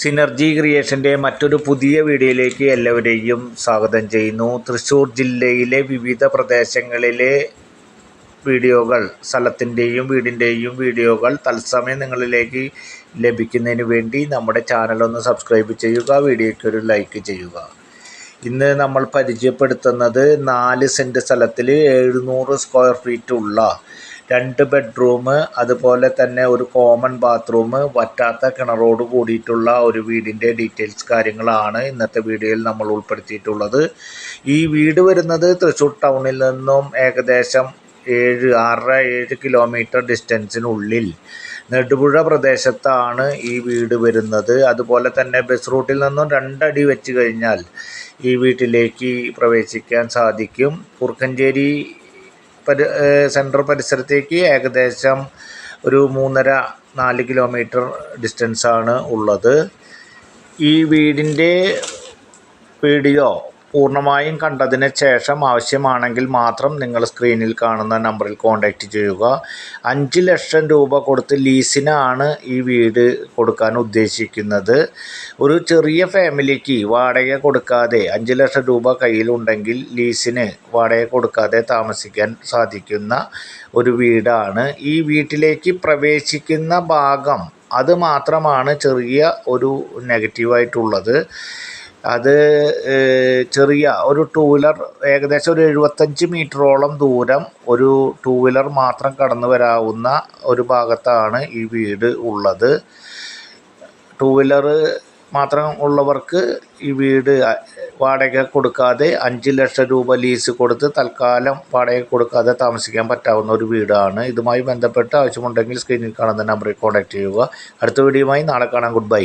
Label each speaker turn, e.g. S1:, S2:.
S1: Synergy ക്രിയേഷന്റെ മറ്റൊരു പുതിയ വീഡിയോയിലേക്ക് എല്ലാവരെയും സ്വാഗതം ചെയ്യുന്നു. തൃശ്ശൂർ ജില്ലയിലെ വിവിധ പ്രദേശങ്ങളിലെ വീഡിയോകൾ സ്ഥലത്തിന്റെയും വീടിന്റെയും വീഡിയോകൾ തത്സമയം നിങ്ങളിലേക്ക് ലഭിക്കുന്നതിന് വേണ്ടി നമ്മുടെ ചാനൽ ഒന്ന് സബ്സ്ക്രൈബ് ചെയ്യുക വീഡിയോയ്ക്ക് ഒരു ലൈക്ക് ചെയ്യുക. ഇന്ന് നമ്മൾ പരിചയപ്പെടുത്തുന്നത് നാല് സെന്റ് സ്ഥലത്തിൽ എഴുന്നൂറ് സ്ക്വയർ ഫീറ്റ് ഉള്ള രണ്ട് ബെഡ്റൂം അതുപോലെ തന്നെ ഒരു കോമൺ ബാത്റൂം വറ്റാത്ത കിണറോട് കൂടിയിട്ടുള്ള ഒരു വീടിന്റെ ഡീറ്റെയിൽസ് കാര്യങ്ങളാണ് ഇന്നത്തെ വീഡിയോയിൽ നമ്മൾ ഉൾപ്പെടുത്തിയിട്ടുള്ളത്. ഈ വീട് വരുന്നത് തൃശ്ശൂർ ടൗണിൽ നിന്നും ഏകദേശം ഏഴ് ആറര ഏഴ് കിലോമീറ്റർ ഡിസ്റ്റൻസിനുള്ളിൽ നെടുപുഴ പ്രദേശത്താണ് ഈ വീട് വരുന്നത്. അതുപോലെ തന്നെ ബസ് റൂട്ടിൽ നിന്നും രണ്ടടി വെച്ച് കഴിഞ്ഞാൽ ഈ വീട്ടിലേക്ക് പ്രവേശിക്കാൻ സാധിക്കും. കുറുക്കഞ്ചേരി പരി സെൻട്രൽ പരിസരത്തേക്ക് ഏകദേശം ഒരു മൂന്നര നാല് കിലോമീറ്റർ ഡിസ്റ്റൻസാണ് ഉള്ളത്. ഈ വീടിന്റെ വീഡിയോ പൂർണമായും കണ്ടതിന് ശേഷം ആവശ്യമാണെങ്കിൽ മാത്രം നിങ്ങൾ സ്ക്രീനിൽ കാണുന്ന നമ്പറിൽ കോൺടാക്റ്റ് ചെയ്യുക. അഞ്ച് ലക്ഷം രൂപ കൊടുത്ത് ലീസിനാണ് ഈ വീട് കൊടുക്കാൻ ഉദ്ദേശിക്കുന്നത്. ഒരു ചെറിയ ഫാമിലിക്ക് വാടക കൊടുക്കാതെ അഞ്ച് ലക്ഷം രൂപ കയ്യിലുണ്ടെങ്കിൽ ലീസിന് വാടക കൊടുക്കാതെ താമസിക്കാൻ സാധിക്കുന്ന ഒരു വീടാണ്. ഈ വീട്ടിലേക്ക് പ്രവേശിക്കുന്ന ഭാഗം അത് മാത്രമാണ് ചെറിയ ഒരു നെഗറ്റീവായിട്ടുള്ളത് അത് ചെറിയ ഒരു ടൂ വീലർ ഏകദേശം ഒരു എഴുപത്തഞ്ച് മീറ്ററോളം ദൂരം ഒരു ടൂ വീലർ മാത്രം കടന്നു വരാവുന്ന ഒരു ഭാഗത്താണ് ഈ വീട് ഉള്ളത്. ടൂ വീലർ മാത്രം ഉള്ളവർക്ക് ഈ വീട് വാടക കൊടുക്കാതെ അഞ്ച് ലക്ഷം രൂപ ലീസ് കൊടുത്ത് തൽക്കാലം വാടക കൊടുക്കാതെ താമസിക്കാൻ പറ്റാവുന്ന ഒരു വീടാണ്. ഇതുമായി ബന്ധപ്പെട്ട് ആവശ്യമുണ്ടെങ്കിൽ സ്ക്രീനിൽ കാണുന്ന നമ്പറിൽ കോൺടാക്റ്റ് ചെയ്യുക. അടുത്ത വീഡിയോയുമായി നാളെ കാണാം. Good bye